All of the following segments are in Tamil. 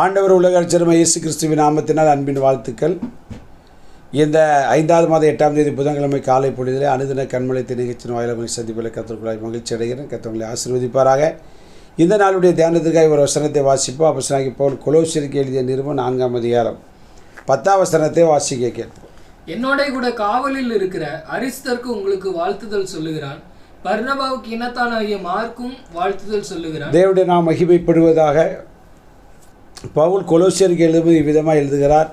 ஆண்டவர் உலக அச்சரம இயேசு கிறிஸ்துவின் நாமத்தினால் அன்பின் வாழ்த்துக்கள். இந்த ஐந்தாவது மாதம் எட்டாம் தேதி புதன்கிழமை காலை பொழுதிலே அனுதின கண்மலைத்த நிகழ்ச்சியின் வாயிலமை சந்திப்பில் கத்திற்குள்ளாய் மகிழ்ச்சி அடைகிறேன். கத்தவங்களை ஆசீர்வதிப்பாராக. இந்த நாளுடைய தியானத்திற்காக ஒரு வசனத்தை வாசிப்போம். அப்போசனாகி போல் கொலோசிற்கு எழுதிய நிறுவனம் நான்காம் அதிகாரம் பத்தாம் வசனத்தை வாசிக்க கேட்போம். என்னோட கூட காவலில் இருக்கிற அரிஸ்தருக்கு உங்களுக்கு வாழ்த்துதல் சொல்லுகிறான். பர்னபாவுக்கு இனத்தானாகிய மார்க்கும் வாழ்த்துதல் சொல்லுகிறான். தேவனுடைய நாம் மகிமைப்படுவதாக பவுல் கொலோசியருக்கு எழுதும் விதமாக எழுதுகிறார்.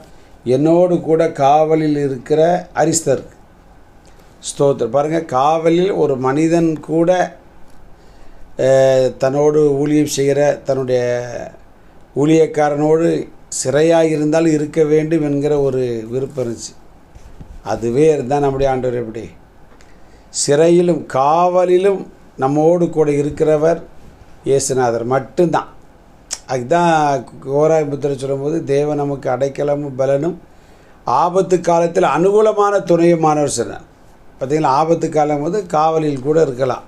என்னோடு கூட காவலில் இருக்கிற அரிஸ்தர். ஸ்தோத்திரம். பாருங்கள் காவலில் ஒரு மனிதன் கூட தன்னோடு ஊழியம் செய்கிற தன்னுடைய ஊழியக்காரனோடு சிறையாக இருந்தால் இருக்க வேண்டும் என்கிற ஒரு விருப்பம் இருந்துச்சு. அதுவே இருந்தால் நம்முடைய ஆண்டவர் எப்படி? சிறையிலும் காவலிலும் நம்மோடு கூட இருக்கிறவர் இயேசுநாதர் மட்டும்தான். அதுதான் கோராய் புத்திர சொல்லும்போது தேவன் நமக்கு அடைக்கலமும் பலனும் ஆபத்து காலத்தில் அனுகூலமான துணையுமானவர் சொன்னார் பார்த்தீங்களா ஆபத்து காலம் போது காவலில் கூட இருக்கலாம்.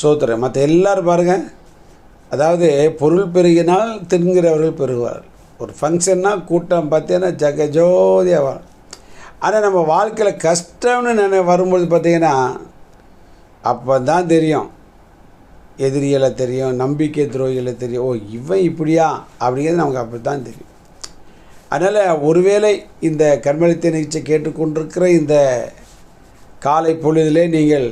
சோத்திரம் மற்ற எல்லாரும் பாருங்கள் அதாவது பொருள் பெருகினால் தின்கிறவர்கள் பெருகுவார்கள் ஒரு ஃபங்க்ஷன்னால் கூட்டம் பார்த்தீங்கன்னா ஜெகஜோதியாக வரும். ஆனால் நம்ம வாழ்க்கையில் கஷ்டம்னு நினை வரும்பொழுது பார்த்தீங்கன்னா அப்போ தான் தெரியும். எதிரிகளை தெரியும் நம்பிக்கை துரோகிகளை தெரியும். ஓ இவன் இப்படியா? அப்படிங்கிறது நமக்கு அப்படி தான் தெரியும். அதனால் ஒருவேளை இந்த கர்மலித்த நிகழ்ச்சியை கேட்டுக்கொண்டிருக்கிற இந்த காலை பொழுதிலே நீங்கள்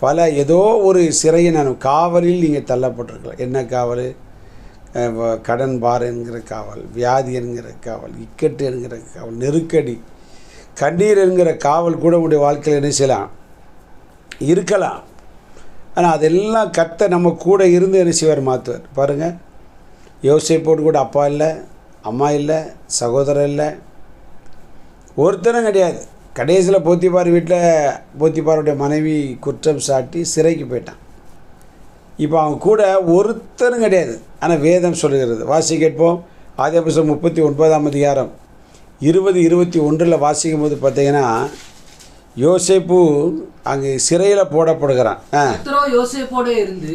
பல ஏதோ ஒரு சிறையை நான் காவலில் நீங்கள் தள்ளப்பட்டிருக்கலாம். என்ன காவல்? கடன் பார் என்கிற காவல் வியாதி என்கிற காவல் இக்கட்டு என்கிற காவல் நெருக்கடி கண்ணீர் என்கிற காவல் கூட உங்களுடைய வாழ்க்கையில் என்ன செய்யலாம்? இருக்கலாம். ஆனால் அதெல்லாம் கத்த நம்ம கூட இருந்து என்ன செய்வார்? மாற்றுவார் பாருங்கள் யோசிப்போடு கூட அப்பா இல்லை அம்மா இல்லை சகோதரர் இல்லை. ஒருத்தரும் கிடையாது. கடைசியில் போத்திப்பார் வீட்டில் போத்திப்பாருடைய மனைவி குற்றம் சாட்டி சிறைக்கு போயிட்டான். இப்போ அவங்க கூட ஒருத்தரும் கிடையாது. ஆனால் வேதம் சொல்லுகிறது வாசி கேட்போம். ஆதிபசம் முப்பத்தி ஒன்பதாம் அதிகாரம். இருபது இருபத்தி ஒன்றில் வாசிக்கும் போது பார்த்தீங்கன்னா யோசேப்பு அங்கே சிறையில் போடப்படுகிறான்.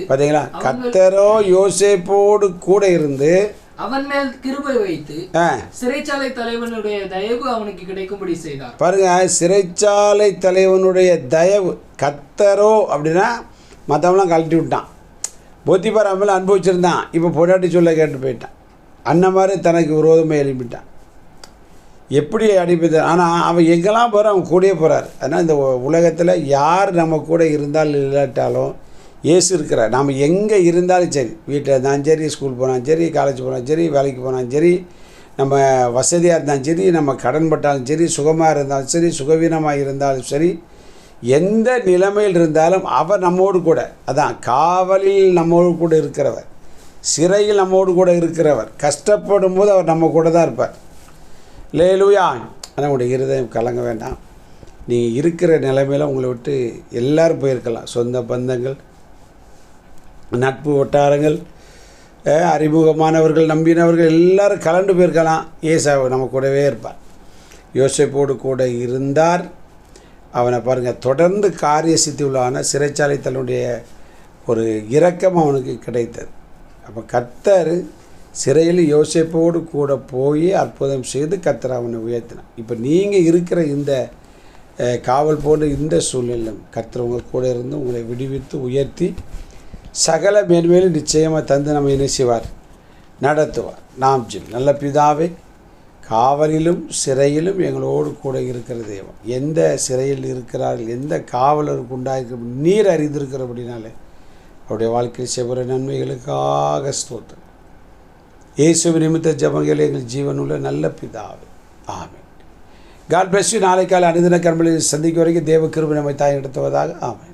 பார்த்தீங்களா கத்தரோ யோசேப்போடு கூட இருந்து அவன் மேல் கிருபை வைத்து சிறைச்சாலை தலைவனுடைய தயவு அவனுக்கு கிடைக்கும்படி செய்தார். பாருங்க சிறைச்சாலை தலைவனுடைய தயவு. கத்தரோ அப்படின்னா மற்றவங்களாம் கழட்டி விட்டான். போத்திபார் மேலே அனுபவிச்சிருந்தான் இப்போ பொண்டாட்டி சொல்ல கேட்டு போயிட்டான். அண்ணன் மாதிரி தனக்கு விரோதமாக எழுப்பிட்டான் எப்படி அடிப்பது? ஆனால் அவன் எங்கெல்லாம் போகிற அவன் கூடயே போகிறார் ஆனால் இந்த உலகத்தில் யார் நம்ம கூட இருந்தாலும் இல்லாட்டாலும் இயேசு இருக்கிறார். நாம் எங்கே இருந்தாலும் சரி வீட்டில் இருந்தாலும் சரி ஸ்கூல் போனாலும் சரி காலேஜ் போனாலும் சரி வேலைக்கு போனாலும் சரி நம்ம வசதியாக இருந்தாலும் சரி நம்ம கடன் பட்டாலும் சரி சுகமாக இருந்தாலும் சரி சுகவீனமாக இருந்தாலும் சரி எந்த நிலைமையில் இருந்தாலும் அவர் நம்மோடு கூட அதான் காவலில் நம்மோடு கூட இருக்கிறவர் சிறையில் நம்மோடு கூட இருக்கிறவர் கஷ்டப்படும் போது அவர் நம்ம கூட தான் இருப்பார். லேலுயா. ஆனால் உங்களுடைய இருதயம் கலங்க வேண்டாம். நீங்கள் இருக்கிற நிலைமையில் உங்களை விட்டு எல்லோரும் போயிருக்கலாம். சொந்த பந்தங்கள் நட்பு வட்டாரங்கள் அறிமுகமானவர்கள் நம்பினவர்கள் எல்லோரும் கலண்டு போயிருக்கலாம். ஏசா நம்ம கூடவே இருப்பார். யோசிப்போடு கூட இருந்தார். அவனை பாருங்கள் தொடர்ந்து காரிய சித்தி உள்ளான சிறைச்சாலை தன்னுடைய ஒரு இரக்கம் அவனுக்கு கிடைத்தது. அப்போ கத்தர் சிறையில் யோசிப்போடு கூட போய் அற்புதம் செய்து கர்த்தர் அவனை உயர்த்தினான் இப்போ நீங்கள் இருக்கிற இந்த காவல் போன்ற இந்த சூழ்நிலையும் கர்த்தர் உங்கள் கூட இருந்து உங்களை விடுவித்து உயர்த்தி சகல மேன்மேலும் நிச்சயமாக தந்து நம்ம என்ன செய்வார்? நடத்துவார். நாம் ஜெபி. நல்ல பிதாவே காவலிலும் சிறையிலும் எங்களோடு கூட இருக்கிற தெய்வம் எந்த சிறையில் இருக்கிறார்கள் எந்த காவலருக்கு உண்டாயிருக்க நீர் அறிந்திருக்கிறபடினாலே அவருடைய வாழ்க்கையில் செவர நன்மைகளுக்காக ஸ்தோத்திரம். இயேசு நிமித்த ஜபங்கள் எங்கள் ஜீவனுள்ள நல்ல பிதாவே. ஆமை காட் பிளஸ் யூ நாளைக்கால அனுதின கர்மலில் சந்திக்கும் வரைக்கும் தேவ கிருபி நம்மை தாய் நடத்துவதாக. ஆமை